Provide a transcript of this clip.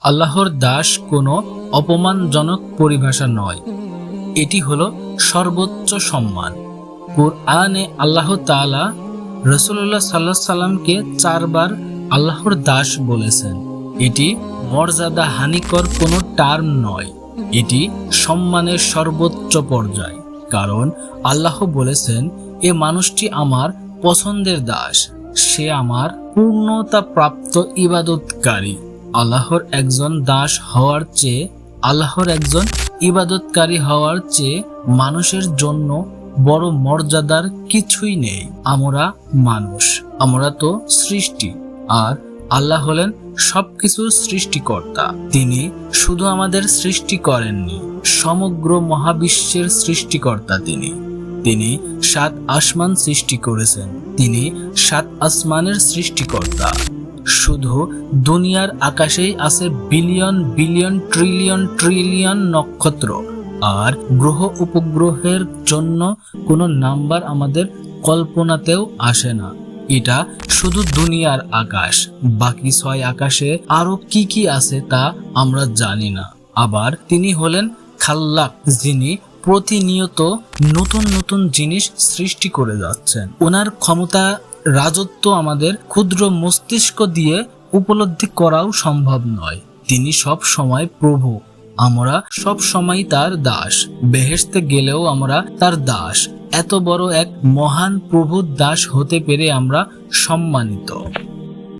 আল্লাহর দাস কোনো অপমানজনক পরিভাষা নয়। এটি হলো সর্বোচ্চ সম্মান। কোরআনে আল্লাহ তাআলা রসুল্লাহ সাল্লাহ সাল্লামকে চারবার আল্লাহর দাস বলেছেন। এটি মর্যাদা হানিকর কোনো টার্ম নয়। এটি সম্মানের সর্বোচ্চ পর্যায়। কারণ আল্লাহ বলেছেন, এ মানুষটি আমার পছন্দের দাস। সে আমার পূর্ণতা প্রাপ্ত ইবাদতকারী। আল্লাহর একজন দাস হওয়ার চেয়ে, আল্লাহর একজন ইবাদতকারী হওয়ার চেয়ে মানুষের জন্য বড় মর্যাদার কিছুই নেই। আমরা মানুষ, আমরা তো সৃষ্টি, আর আল্লাহ হলেন সবকিছুর সৃষ্টিকর্তা। তিনি শুধু আমাদের সৃষ্টি করেননি, সমগ্র মহাবিশ্বের সৃষ্টিকর্তা তিনি। তিনি সাত আসমান সৃষ্টি করেছেন, তিনি সাত আসমানের সৃষ্টিকর্তা। শুধু দুনিয়ার আকাশেই আছে বিলিয়ন বিলিয়ন, ট্রিলিয়ন ট্রিলিয়ন নক্ষত্র। আর গ্রহ উপগ্রহের জন্য কোনো নাম্বার আমাদের কল্পনাতেও আসে না। এটা শুধু দুনিয়ার আকাশ। বাকি ছয় আকাশে আরও কি কি আছে তা আমরা জানি না। আবার তিনি হলেন খাল্লাক, যিনি প্রতিনিয়ত নতুন নতুন জিনিস সৃষ্টি করে যাচ্ছেন। ওনার ক্ষমতা রাজত্ব আমাদের ক্ষুদ্র মস্তিষ্ক দিয়ে উপলব্ধি করাও সম্ভব নয়। তিনি সব সময় প্রভু, আমরা সব সময় তার দাস। বেহেস্তে গেলেও আমরা তার দাস। এত বড় এক মহান প্রভুর দাস হতে পেরে আমরা সম্মানিত।